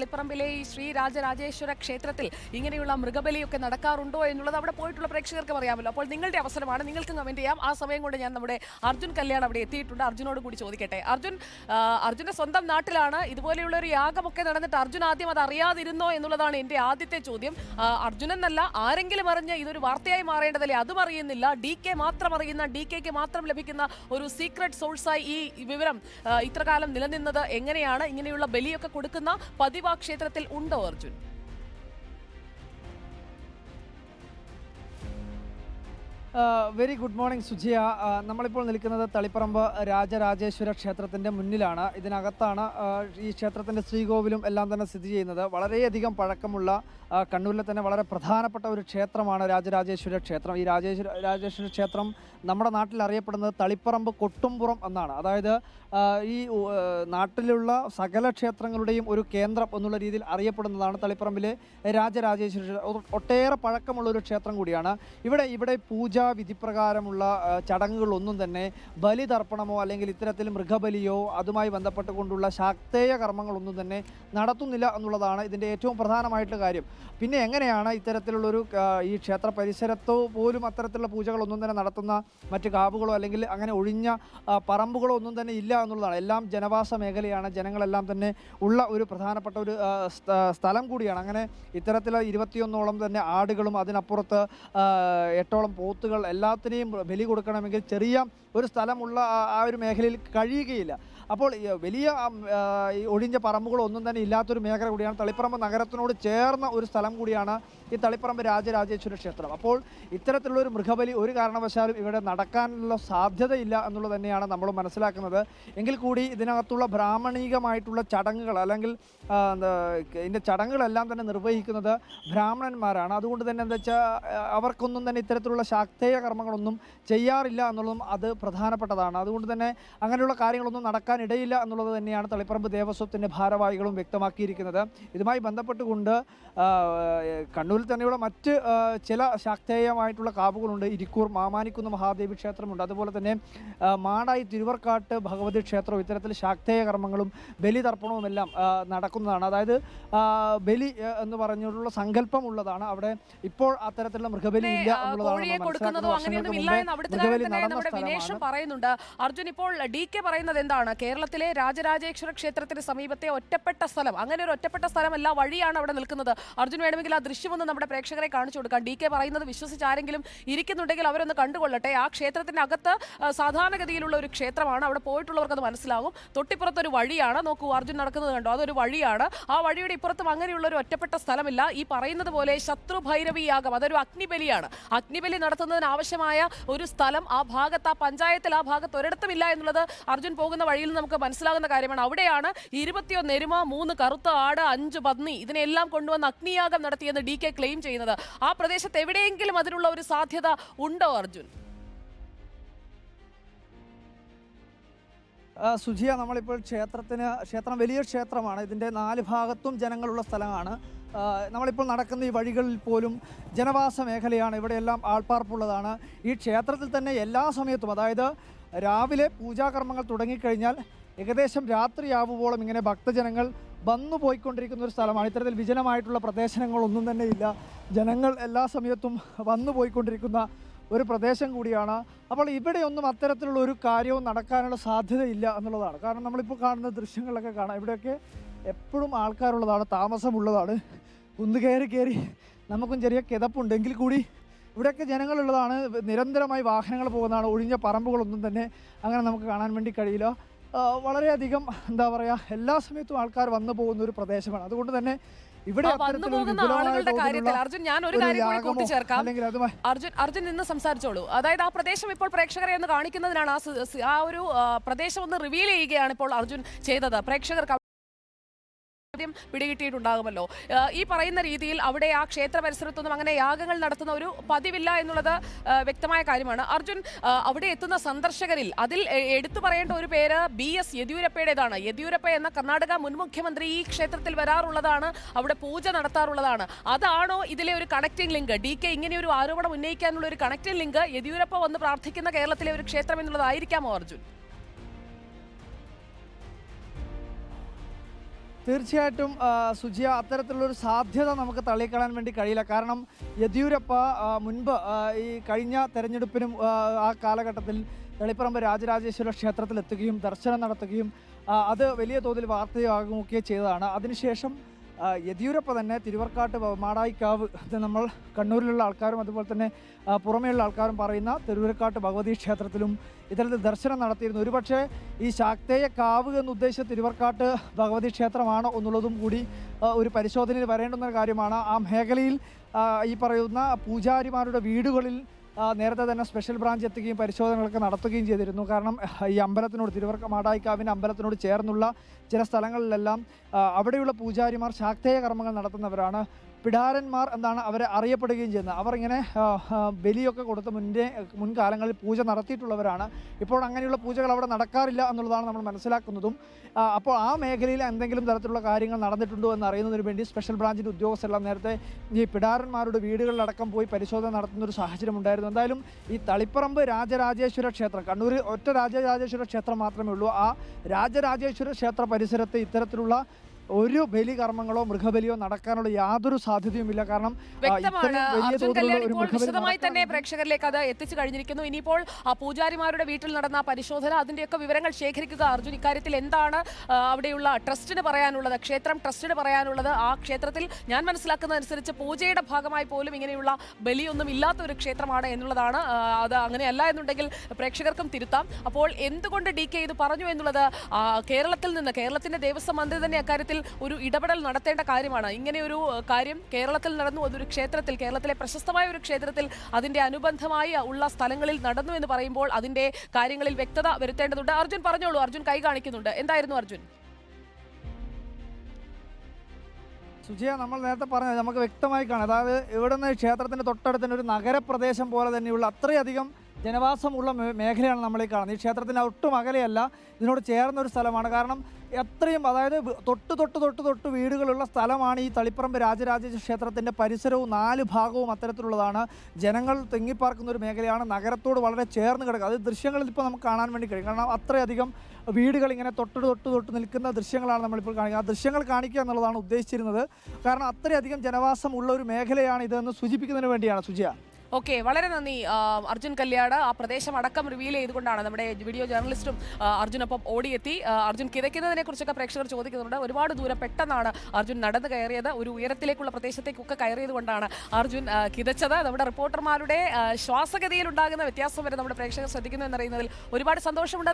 തളിപ്പറമ്പിലെ ഈ ശ്രീരാജരാജേശ്വര ക്ഷേത്രത്തിൽ ഇങ്ങനെയുള്ള മൃഗബലിയൊക്കെ നടക്കാറുണ്ടോ എന്നുള്ളത് അവിടെ പോയിട്ടുള്ള പ്രേക്ഷകർക്ക് അറിയാമല്ലോ. അപ്പോൾ നിങ്ങളുടെ അവസരമാണ് നിങ്ങൾക്ക് കമന്റ് ചെയ്യാം. ആ സമയം കൊണ്ട് ഞാൻ നമ്മുടെ അർജുൻ കല്യാൺ അവിടെ എത്തിയിട്ടുണ്ട്. അർജുനോട് കൂടി ചോദിക്കട്ടെ. അർജുൻ അർജുന്റെ സ്വന്തം നാട്ടിലാണ്. ഇതുപോലെയുള്ള ഒരു യാഗമൊക്കെ നടന്നിട്ട് അർജുൻ ആദ്യം അത് അറിയാതിരുന്നോ എന്നുള്ളതാണ് എന്റെ ആദ്യത്തെ ചോദ്യം. എന്നല്ല ആരെങ്കിലും അറിഞ്ഞ് ഇതൊരു വാർത്തയായി മാറേണ്ടതല്ലേ? അതും അറിയുന്നില്ല. ഡി കെ മാത്രം അറിയുന്ന ഡി കെക്ക് മാത്രം ലഭിക്കുന്ന ഒരു സീക്രട്ട് സോഴ്സായി ഈ വിവരം ഇത്രകാലം നിലനിന്നത് എങ്ങനെയാണ്? ഇങ്ങനെയുള്ള ബലിയൊക്കെ കൊടുക്കുന്ന പതിവ് ക്ഷേത്രത്തിൽ ഉണ്ടോ Arjun? Very good morning Sujiya. നമ്മളിപ്പോൾ നിൽക്കുന്നത് തളിപ്പറമ്പ് രാജരാജേശ്വര ക്ഷേത്രത്തിന്റെ മുന്നിലാണ്. ഇതിനകത്താണ് ഈ ക്ഷേത്രത്തിന്റെ ശ്രീകോവിലും എല്ലാം തന്നെ സ്ഥിതി ചെയ്യുന്നത്. വളരെയധികം പഴക്കമുള്ള കണ്ണൂരിലെ തന്നെ വളരെ പ്രധാനപ്പെട്ട ഒരു ക്ഷേത്രമാണ് രാജരാജേശ്വര ക്ഷേത്രം. ഈ രാജേശ്വര രാജേശ്വര ക്ഷേത്രം നമ്മുടെ നാട്ടിൽ അറിയപ്പെടുന്നത് തളിപ്പറമ്പ് കൊട്ടുംപുറം എന്നാണ്. അതായത് ഈ നാട്ടിലുള്ള സകല ക്ഷേത്രങ്ങളുടെയും ഒരു കേന്ദ്രം എന്നുള്ള രീതിയിൽ അറിയപ്പെടുന്നതാണ് തളിപ്പറമ്പിലെ രാജരാജേശ്വര ഒട്ടേറെ പഴക്കമുള്ള ഒരു ക്ഷേത്രം കൂടിയാണ്. ഇവിടെ ഇവിടെ പൂജാ വിധിപ്രകാരമുള്ള പ്രകാരമുള്ള ചടങ്ങുകളൊന്നും തന്നെ ബലിതർപ്പണമോ അല്ലെങ്കിൽ ഇത്തരത്തിൽ മൃഗബലിയോ അതുമായി ബന്ധപ്പെട്ടുകൊണ്ടുള്ള ശാക്തേയ കർമ്മങ്ങളൊന്നും തന്നെ നടത്തുന്നില്ല എന്നുള്ളതാണ് ഇതിന്റെ ഏറ്റവും പ്രധാനമായിട്ടുള്ള കാര്യം. പിന്നെ എങ്ങനെയാണ് ഇത്തരത്തിലുള്ളൊരു ഈ ക്ഷേത്ര പരിസരത്തോ പോലും അത്തരത്തിലുള്ള പൂജകളൊന്നും തന്നെ നടത്തുന്ന മറ്റ് കാവുകളോ അല്ലെങ്കിൽ അങ്ങനെ ഒഴിഞ്ഞ പറമ്പുകളോ ഒന്നും തന്നെ ഇല്ല എന്നുള്ളതാണ്. എല്ലാം ജനവാസ മേഖലയാണ്. ജനങ്ങളെല്ലാം തന്നെ ഉള്ള ഒരു പ്രധാനപ്പെട്ട ഒരു സ്ഥലം കൂടിയാണ്. അങ്ങനെ ഇത്തരത്തിലുള്ള ഇരുപത്തിയൊന്നോളം തന്നെ ആടുകളും അതിനപ്പുറത്ത് എട്ടോളം എട്ടോളം പോത്തുകൾ എല്ലാത്തിനെയും ബലി കൊടുക്കണമെങ്കിൽ ചെറിയ ഒരു സ്ഥലമുള്ള ആ- ഒരു മേഖലയിൽ കഴിയുകയില്ല. അപ്പോൾ വലിയ ഒഴിഞ്ഞ പറമ്പുകളൊന്നും തന്നെ ഇല്ലാത്തൊരു മേഖല കൂടിയാണ് തളിപ്പറമ്പ് നഗരത്തിനോട് ചേർന്ന ഒരു സ്ഥലം കൂടിയാണ് ഈ തളിപ്പറമ്പ് രാജരാജേശ്വര ക്ഷേത്രം. അപ്പോൾ ഇത്തരത്തിലുള്ള ഒരു മൃഗബലി ഒരു കാരണവശാലും ഇവിടെ നടക്കാനുള്ള സാധ്യതയില്ല എന്നുള്ളത് തന്നെയാണ് നമ്മൾ മനസ്സിലാക്കുന്നത്. എങ്കിൽ കൂടി ഇതിനകത്തുള്ള ബ്രാഹ്മണീകമായിട്ടുള്ള ചടങ്ങുകൾ അല്ലെങ്കിൽ ഇതിന്റെ ചടങ്ങുകളെല്ലാം തന്നെ നിർവഹിക്കുന്നത് ബ്രാഹ്മണന്മാരാണ്. അതുകൊണ്ട് തന്നെ എന്താ വെച്ചാൽ അവർക്കൊന്നും തന്നെ ഇത്തരത്തിലുള്ള ശാക്തേയ കർമ്മങ്ങളൊന്നും ചെയ്യാറില്ല എന്നുള്ളതും അത് പ്രധാനപ്പെട്ടതാണ്. അതുകൊണ്ട് തന്നെ അങ്ങനെയുള്ള കാര്യങ്ങളൊന്നും നടക്കാനിടയില്ല എന്നുള്ളത് തന്നെയാണ് തളിപ്പറമ്പ് ദേവസ്വത്തിന്റെ ഭാരവാഹികളും വ്യക്തമാക്കിയിരിക്കുന്നത്. ഇതുമായി ബന്ധപ്പെട്ടുകൊണ്ട് ആ, കണ്ണൂരിൽ തന്നെയുള്ള മറ്റ് ചില ശാക്തേയമായിട്ടുള്ള കാവുകളുണ്ട്. ഇരിക്കൂർ മാമാനിക്കുന്ന് മഹാദേവി ക്ഷേത്രമുണ്ട്. അതുപോലെ തന്നെ മാടായി തിരുവർക്കാട്ട് ഭഗവതി ക്ഷേത്രവും ഇത്തരത്തിൽ ശാക്തേയ കർമ്മങ്ങളും ബലിതർപ്പണവും എല്ലാം നടക്കുന്നതാണ്. അതായത് ബലി എന്ന് പറഞ്ഞുള്ള സങ്കല്പമുള്ളതാണ്. അവിടെ ഇപ്പോൾ അത്തരത്തിലുള്ള മൃഗബലി ഇല്ല എന്നുള്ളതാണ് പറയുന്നുണ്ട്. അർജുൻ ഇപ്പോൾ ഡി കെ പറയുന്നത് എന്താണ്? കേരളത്തിലെ രാജരാജേശ്വര ക്ഷേത്രത്തിന് സമീപത്തെ ഒറ്റപ്പെട്ട സ്ഥലം. അങ്ങനെ ഒരു ഒറ്റപ്പെട്ട സ്ഥലമല്ല വഴിയാണ് അവിടെ നിൽക്കുന്നത്. അർജുൻ വേണമെങ്കിൽ ആ ദൃശ്യമൊന്ന് നമ്മുടെ പ്രേക്ഷകരെ കാണിച്ചു കൊടുക്കാം ഡി കെ പറയുന്നത് വിശ്വസിച്ച് ആരെങ്കിലും ഇരിക്കുന്നുണ്ടെങ്കിൽ അവരൊന്ന് കണ്ടുകൊള്ളട്ടെ. ആ ക്ഷേത്രത്തിന്റെ അകത്ത് സാധാരണഗതിയിലുള്ള ഒരു ക്ഷേത്രമാണ്. അവിടെ പോയിട്ടുള്ളവർക്ക് അത് മനസ്സിലാകും തൊട്ടിപ്പുറത്ത് ഒരു വഴിയാണ്. നോക്കൂ അർജുൻ നടക്കുന്നത് കണ്ടോ? അതൊരു വഴിയാണ്. ആ വഴിയുടെ ഇപ്പുറത്തും അങ്ങനെയുള്ള ഒരു ഒറ്റപ്പെട്ട സ്ഥലമില്ല. ഈ പറയുന്നത് പോലെ ശത്രുഭൈരവിയാകം ഭൈരവി അതൊരു അഗ്നിബലിയാണ്. അഗ്നിബലി നടത്തുന്നതിന് ആവശ്യമായ ഒരു സ്ഥലം ആ ഭാഗത്ത് ആ പഞ്ചായത്തിൽ ആ ഭാഗത്ത് ഒരിടത്തും ഇല്ല എന്നുള്ളത് അർജുൻ പോകുന്ന വഴിയിൽ നമുക്ക് മനസ്സിലാകുന്ന കാര്യമാണ്. അവിടെയാണ് ഇരുപത്തിയൊന്ന് എരുമ മൂന്ന് കറുത്ത ആട് അഞ്ച് പന്നി ഇതിനെല്ലാം കൊണ്ടുവന്ന് അഗ്നിയാഗം നടത്തിയെന്ന് ഡി കെ ക്ലെയിം ചെയ്യുന്നത്. ആ പ്രദേശത്ത് എവിടെയെങ്കിലും അതിനുള്ള ഒരു സാധ്യത ഉണ്ടോ അർജുൻ? സുജിയ നമ്മളിപ്പോൾ ക്ഷേത്രത്തിന് ക്ഷേത്രം വലിയ ക്ഷേത്രമാണ്. ഇതിന്റെ നാല് ഭാഗത്തും ജനങ്ങളുള്ള സ്ഥലമാണ്. നമ്മളിപ്പോൾ നടക്കുന്ന ഈ വഴികളിൽ പോലും ജനവാസ മേഖലയാണ് ഇവിടെയെല്ലാം ആൾപ്പാർപ്പുള്ളതാണ്. ഈ ക്ഷേത്രത്തിൽ തന്നെ എല്ലാ സമയത്തും അതായത് രാവിലെ പൂജാകർമ്മങ്ങൾ തുടങ്ങിക്കഴിഞ്ഞാൽ ഏകദേശം രാത്രിയാവുമ്പോളും ഇങ്ങനെ ഭക്തജനങ്ങൾ വന്നു പോയിക്കൊണ്ടിരിക്കുന്ന ഒരു സ്ഥലമാണ്. ഇത്തരത്തിൽ വിജനമായിട്ടുള്ള പ്രദേശങ്ങളൊന്നും തന്നെ ഇല്ല. ജനങ്ങൾ എല്ലാ സമയത്തും വന്നു പോയിക്കൊണ്ടിരിക്കുന്ന ഒരു പ്രദേശം കൂടിയാണ്. അപ്പോൾ ഇവിടെയൊന്നും അത്തരത്തിലുള്ള ഒരു കാര്യവും നടക്കാനുള്ള സാധ്യതയില്ല എന്നുള്ളതാണ്. കാരണം നമ്മളിപ്പോൾ കാണുന്ന ദൃശ്യങ്ങളൊക്കെ കാണാം. ഇവിടെയൊക്കെ എപ്പോഴും ആൾക്കാരുള്ളതാണ് താമസമുള്ളതാണ്. കുന്നു കയറി കയറി നമുക്കും ചെറിയ കിതപ്പുണ്ടെങ്കിൽ കൂടി ഇവിടെയൊക്കെ ജനങ്ങളുള്ളതാണ്. നിരന്തരമായി വാഹനങ്ങൾ പോകുന്നതാണ്. ഒഴിഞ്ഞ പറമ്പുകളൊന്നും തന്നെ അങ്ങനെ നമുക്ക് കാണാൻ വേണ്ടി കഴിയില്ല. വളരെയധികം എന്താ പറയുക എല്ലാ സമയത്തും ആൾക്കാർ വന്നു പോകുന്ന ഒരു പ്രദേശമാണ്. അതുകൊണ്ട് തന്നെ ഇവിടെ ആളുകളുടെ കാര്യത്തിൽ അർജുൻ ഞാൻ ഒരു കാര്യം കൂടി കൂട്ടിച്ചേർക്കാം. അർജുൻ അർജുൻ നിന്ന് സംസാരിച്ചോളൂ. അതായത് ആ പ്രദേശം ഇപ്പോൾ പ്രേക്ഷകരെ ഒന്ന് കാണിക്കുന്നതിനാണ് ആ ഒരു പ്രദേശം ഒന്ന് റിവീൽ ചെയ്യുകയാണ് ഇപ്പോൾ അർജുൻ ചെയ്തത്. പ്രേക്ഷകർക്ക് ആദ്യം പിടികിട്ടിയിട്ടുണ്ടാകുമല്ലോ. ഈ പറയുന്ന രീതിയിൽ അവിടെ ആ ക്ഷേത്ര പരിസരത്തൊന്നും അങ്ങനെ യാഗങ്ങൾ നടത്തുന്ന ഒരു പതിവില്ല എന്നുള്ളത് വ്യക്തമായ കാര്യമാണ്. അർജുൻ അവിടെ എത്തുന്ന സന്ദർശകരിൽ അതിൽ എടുത്തു പറയേണ്ട ഒരു പേര് ബി എസ് യെദ്യൂരപ്പയുടേതാണ്. യെദ്യൂരപ്പ എന്ന കർണാടക മുൻ മുഖ്യമന്ത്രി ഈ ക്ഷേത്രത്തിൽ വരാറുള്ളതാണ് അവിടെ പൂജ നടത്താറുള്ളതാണ്. അതാണോ ഇതിലെ ഒരു കണക്റ്റിംഗ് ലിങ്ക് ഡി കെ ഇങ്ങനെ ഒരു ആരോപണം ഉന്നയിക്കാനുള്ള ഒരു കണക്റ്റിംഗ് ലിങ്ക് യെദ്യൂരപ്പ വന്ന് പ്രാർത്ഥിക്കുന്ന കേരളത്തിലെ ഒരു ക്ഷേത്രം എന്നുള്ളതായിരിക്കാമോ അർജുൻ? തീർച്ചയായിട്ടും സുജിയ അത്തരത്തിലുള്ളൊരു സാധ്യത നമുക്ക് തള്ളിക്കളയാൻ വേണ്ടി കഴിയില്ല. കാരണം യെദ്യൂരപ്പ മുൻപ് ഈ കഴിഞ്ഞ തെരഞ്ഞെടുപ്പിനും ആ, കാലഘട്ടത്തിൽ തളിപ്പറമ്പ് രാജരാജേശ്വര ക്ഷേത്രത്തിൽ എത്തുകയും ദർശനം നടത്തുകയും അത് വലിയ തോതിൽ വാർത്തയാകുകയൊക്കെ ചെയ്തതാണ്. അതിനുശേഷം യെദ്യൂരപ്പ തന്നെ തിരുവർക്കാട്ട് മാടായിക്കാവ് ഇത് നമ്മൾ കണ്ണൂരിലുള്ള ആൾക്കാരും അതുപോലെ തന്നെ പുറമേയുള്ള ആൾക്കാരും പറയുന്ന തിരുവരക്കാട്ട് ഭഗവതി ക്ഷേത്രത്തിലും ഇത്തരത്തിൽ ദർശനം നടത്തിയിരുന്നു. ഒരുപക്ഷെ ഈ ശാക്തേയ കാവ് എന്ന് ഉദ്ദേശിച്ച തിരുവർക്കാട്ട് ഭഗവതി ക്ഷേത്രമാണോ എന്നുള്ളതും കൂടി ഒരു പരിശോധനയിൽ വരേണ്ടുന്ന കാര്യമാണ്. ആ മേഖലയിൽ ഈ പറയുന്ന പൂജാരിമാരുടെ വീടുകളിൽ നേരത്തെ തന്നെ സ്പെഷ്യൽ ബ്രാഞ്ച് എത്തുകയും പരിശോധനകളൊക്കെ നടത്തുകയും ചെയ്തിരുന്നു. കാരണം ഈ അമ്പലത്തിനോട് തിരുവർക്ക മാടായിക്കാവിന്റെ അമ്പലത്തിനോട് ചേർന്നുള്ള ചില സ്ഥലങ്ങളിലെല്ലാം അവിടെയുള്ള പൂജാരിമാർ ശാക്തേയ കർമ്മങ്ങൾ നടത്തുന്നവരാണ്. പിടാരന്മാർ എന്നാണ് അവരെ അറിയപ്പെടുകയും ചെയ്യുന്നത്. അവർ ഇങ്ങനെ ബലിയൊക്കെ കൊടുത്ത് മുന്നേ മുൻകാലങ്ങളിൽ പൂജ നടത്തിയിട്ടുള്ളവരാണ്. ഇപ്പോൾ അങ്ങനെയുള്ള പൂജകൾ അവിടെ നടക്കാറില്ല എന്നുള്ളതാണ് നമ്മൾ മനസ്സിലാക്കുന്നതും. അപ്പോൾ ആ മേഖലയിൽ എന്തെങ്കിലും തരത്തിലുള്ള കാര്യങ്ങൾ നടന്നിട്ടുണ്ടോ എന്ന് അറിയുന്നതിന് വേണ്ടി സ്പെഷ്യൽ ബ്രാഞ്ചിന്റെ ഉദ്യോഗസ്ഥരെല്ലാം നേരത്തെ ഈ പിടാരന്മാരുടെ വീടുകളിലടക്കം പോയി പരിശോധന നടത്തുന്ന ഒരു സാഹചര്യം ഉണ്ടായിരുന്നു. എന്തായാലും ഈ തളിപ്പറമ്പ് രാജരാജേശ്വര ക്ഷേത്രം കണ്ണൂർ ഒറ്റ രാജരാജേശ്വര ക്ഷേത്രം മാത്രമേ ഉള്ളൂ. ആ രാജരാജേശ്വര ക്ഷേത്ര പരിസരത്ത് ഇത്തരത്തിലുള്ള ഒരു ബലി കർമ്മങ്ങളോ മൃഗബലിയോ നടക്കാനുള്ള യാതൊരു സാധ്യതയുമില്ല. കാരണം വ്യക്തമാണ്. അർജുൻ കല്യാൺ ഇപ്പോൾ വിശദമായി തന്നെ പ്രേക്ഷകരിലേക്ക് അത് എത്തിച്ചു കഴിഞ്ഞിരിക്കുന്നു. ഇനിയിപ്പോൾ ആ പൂജാരിമാരുടെ വീട്ടിൽ നടന്ന പരിശോധന അതിന്റെയൊക്കെ വിവരങ്ങൾ ശേഖരിക്കുക. അർജുൻ ഇക്കാര്യത്തിൽ എന്താണ് അവിടെയുള്ള ട്രസ്റ്റിന് പറയാനുള്ളത് ക്ഷേത്രം ട്രസ്റ്റിന് പറയാനുള്ളത്? ആ ക്ഷേത്രത്തിൽ ഞാൻ മനസ്സിലാക്കുന്നതനുസരിച്ച് പൂജയുടെ ഭാഗമായി പോലും ഇങ്ങനെയുള്ള ബലിയൊന്നും ഇല്ലാത്ത ഒരു ക്ഷേത്രമാണ് എന്നുള്ളതാണ് അത് അങ്ങനെയല്ല എന്നുണ്ടെങ്കിൽ പ്രേക്ഷകർക്കും തിരുത്താം. അപ്പോൾ എന്തുകൊണ്ട് ഡി കെ ഇത് പറഞ്ഞു എന്നുള്ളത് കേരളത്തിൽ നിന്ന് കേരളത്തിന്റെ ദേവസ്വം മന്ത്രി തന്നെ അക്കാര്യത്തിൽ ഒരു ഇടപെടൽ നടത്തേണ്ട കാര്യമാണ്. ഇങ്ങനെ ഒരു കാര്യം കേരളത്തിൽ നടന്നു. അതൊരു ക്ഷേത്രത്തിൽ കേരളത്തിലെ പ്രശസ്തമായ ഒരു ക്ഷേത്രത്തിൽ അതിന്റെ അനുബന്ധമായി ഉള്ള സ്ഥലങ്ങളിൽ നടന്നു എന്ന് പറയുമ്പോൾ അതിന്റെ കാര്യങ്ങളിൽ വ്യക്തത വരുത്തേണ്ടതുണ്ട്. അർജുൻ പറഞ്ഞോളൂ. അർജുൻ കൈ കാണിക്കുന്നുണ്ട്. എന്തായിരുന്നു അർജുൻ? സുജിയ നമ്മൾ നേരത്തെ പറഞ്ഞത് നമുക്ക് വ്യക്തമായി കാണാം. അതായത് ഇവിടെ നിന്ന് ക്ഷേത്രത്തിന്റെ തൊട്ടടുത്തിന്റെ ഒരു നഗരപ്രദേശം പോലെ തന്നെയുള്ള അത്രയധികം ജനവാസമുള്ള മേഖലയാണ് നമ്മൾ ഈ കാണുന്നത്. ഈ ക്ഷേത്രത്തിന്റെ ഒട്ടും അകലെയല്ല ഇതിനോട് ചേർന്ന ഒരു സ്ഥലമാണ്. കാരണം എത്രയും അതായത് തൊട്ട് തൊട്ട് തൊട്ട് തൊട്ട് വീടുകളുള്ള സ്ഥലമാണ് ഈ തളിപ്പറമ്പ് രാജരാജേശ്വര ക്ഷേത്രത്തിന്റെ പരിസരവും നാല് ഭാഗവും അത്തരത്തിലുള്ളതാണ്. ജനങ്ങൾ തെങ്ങിപ്പാർക്കുന്ന ഒരു മേഖലയാണ്. നഗരത്തോട് വളരെ ചേർന്ന് കിടക്കുക. അത് ദൃശ്യങ്ങളിൽ ഇപ്പോൾ നമുക്ക് കാണാൻ വേണ്ടി കഴിയും. കാരണം അത്രയധികം വീടുകൾ ഇങ്ങനെ തൊട്ട് തൊട്ട് തൊട്ട് നിൽക്കുന്ന ദൃശ്യങ്ങളാണ് നമ്മളിപ്പോൾ കാണിക്കുക ആ ദൃശ്യങ്ങൾ കാണിക്കുക എന്നുള്ളതാണ് ഉദ്ദേശിച്ചിരുന്നത്. കാരണം അത്രയധികം ജനവാസം ഉള്ള ഒരു മേഖലയാണ് ഇതെന്ന് സൂചിപ്പിക്കുന്നതിന് വേണ്ടിയാണ്. സുജിയ. ഓക്കെ വളരെ നന്ദി അർജുൻ കല്യാട്. ആ പ്രദേശം അടക്കം റിവീൽ ചെയ്തുകൊണ്ടാണ് നമ്മുടെ വീഡിയോ ജേർണലിസ്റ്റും അർജുനൊപ്പം ഓടിയെത്തി. അർജുൻ കിതയ്ക്കുന്നതിനെ കുറിച്ചൊക്കെ പ്രേക്ഷകർ ചോദിക്കുന്നുണ്ട്. ഒരുപാട് ദൂരം പെട്ടെന്നാണ് അർജുൻ നടന്നു കയറിയത്. ഒരു ഉയരത്തിലേക്കുള്ള പ്രദേശത്തേക്കൊക്കെ കയറിയത് കൊണ്ടാണ് അർജുൻ കിതച്ചത്. നമ്മുടെ റിപ്പോർട്ടർമാരുടെ ശ്വാസഗതിയിൽ ഉണ്ടാകുന്ന വ്യത്യാസം വരെ നമ്മുടെ പ്രേക്ഷകർ ശ്രദ്ധിക്കുന്നു എന്നറിയുന്നതിൽ ഒരുപാട് സന്തോഷമുണ്ട്.